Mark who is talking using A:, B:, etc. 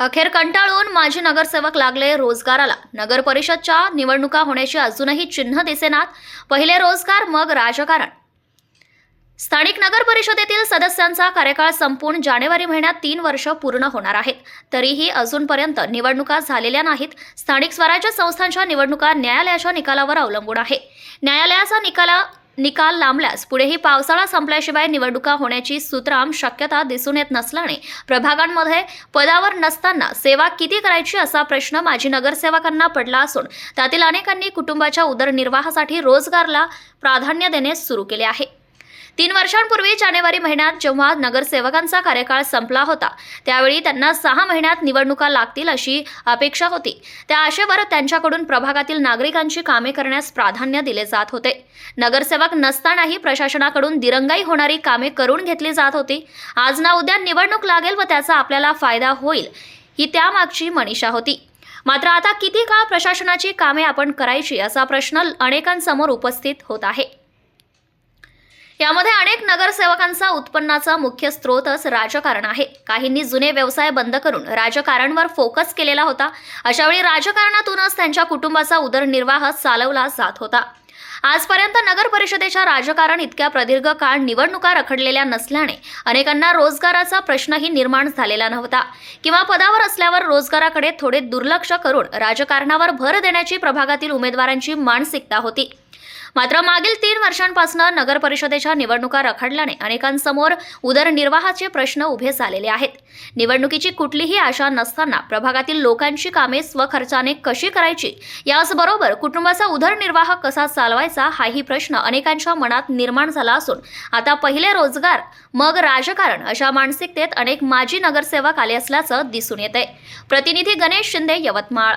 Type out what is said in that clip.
A: अखेर कंटाळून माजी नगरसेवक लागले रोजगाराला. नगर परिषदच्या निवडणुका होण्याची अजूनही चिन्ह दिसेनात. पहिले रोजगार मग राजकारण. स्थानिक नगर परिषदेतील सदस्यांचा कार्यकाळ संपून जानेवारी महिन्यात तीन वर्ष पूर्ण होणार आहेत. तरीही अजूनपर्यंत निवडणुका झालेल्या नाहीत. स्थानिक स्वराज्य संस्थांच्या निवडणुका न्यायालयाच्या निकालावर अवलंबून आहे. न्यायालयाचा निकाला निकाल लांबल्यास पुढेही पावसाळा संपल्याशिवाय निवडणुका होण्याची सूत्राम शक्यता दिसून येत नसल्याने प्रभागांमध्ये पदावर नसताना सेवा किती करायची असा प्रश्न माजी नगरसेवकांना पडला असून त्यातील अनेकांनी कुटुंबाच्या उदरनिर्वाहासाठी रोजगारला प्राधान्य देणे सुरू केले आहे. तीन वर्षांपूर्वी जानेवारी महिन्यात जेव्हा नगरसेवकांचा कार्यकाळ संपला होता त्यावेळी त्यांना सहा महिन्यात निवडणुका लागतील अशी अपेक्षा होती. त्या आशेवर त्यांच्याकडून प्रभागातील नागरिकांची कामे करण्यास प्राधान्य दिले जात होते. नगरसेवक नसतानाही प्रशासनाकडून दिरंगाई होणारी कामे करून घेतली जात होती. आज ना उद्या निवडणूक लागेल व त्याचा आपल्याला फायदा होईल ही त्यामागची मनीषा होती. मात्र आता किती काळ प्रशासनाची कामे आपण करायची असा प्रश्न अनेकांसमोर उपस्थित होत आहे. यामध्ये अनेक नगरसेवकांचा उत्पन्नाचा मुख्य स्रोतच राजकारण आहे. काहींनी जुने व्यवसाय बंद करून राजकारणवर फोकस केलेला होता. अशावेळी राजकारणातूनच त्यांच्या कुटुंबाचा उदरनिर्वाह चालवला जात होता. आजपर्यंत नगर परिषदेच्या राजकारण इतक्या प्रदीर्घ काळ निवडणुका रखडलेल्या नसल्याने अनेकांना रोजगाराचा प्रश्नही निर्माण झालेला नव्हता. किंवा पदावर असल्यावर रोजगाराकडे थोडे दुर्लक्ष करून राजकारणावर भर देण्याची प्रभागातील उमेदवारांची मानसिकता होती. मात्र मागील तीन वर्षांपासून नगर परिषदेच्या निवडणुका रखडल्याने अनेकांसमोर उदरनिर्वाहाचे प्रश्न उभे झालेले आहेत. निवडणुकीची कुठलीही आशा नसताना प्रभागातील लोकांची कामे स्वखर्चाने कशी करायची याचबरोबर कुटुंबाचा उदरनिर्वाह कसा चालवायचा हाही प्रश्न अनेकांच्या मनात निर्माण झाला असून आता पहिले रोजगार मग राजकारण अशा मानसिकतेत अनेक माजी नगरसेवक आले असल्याचं दिसून येत आहे प्रतिनिधी गणेश शिंदे यवतमाळ.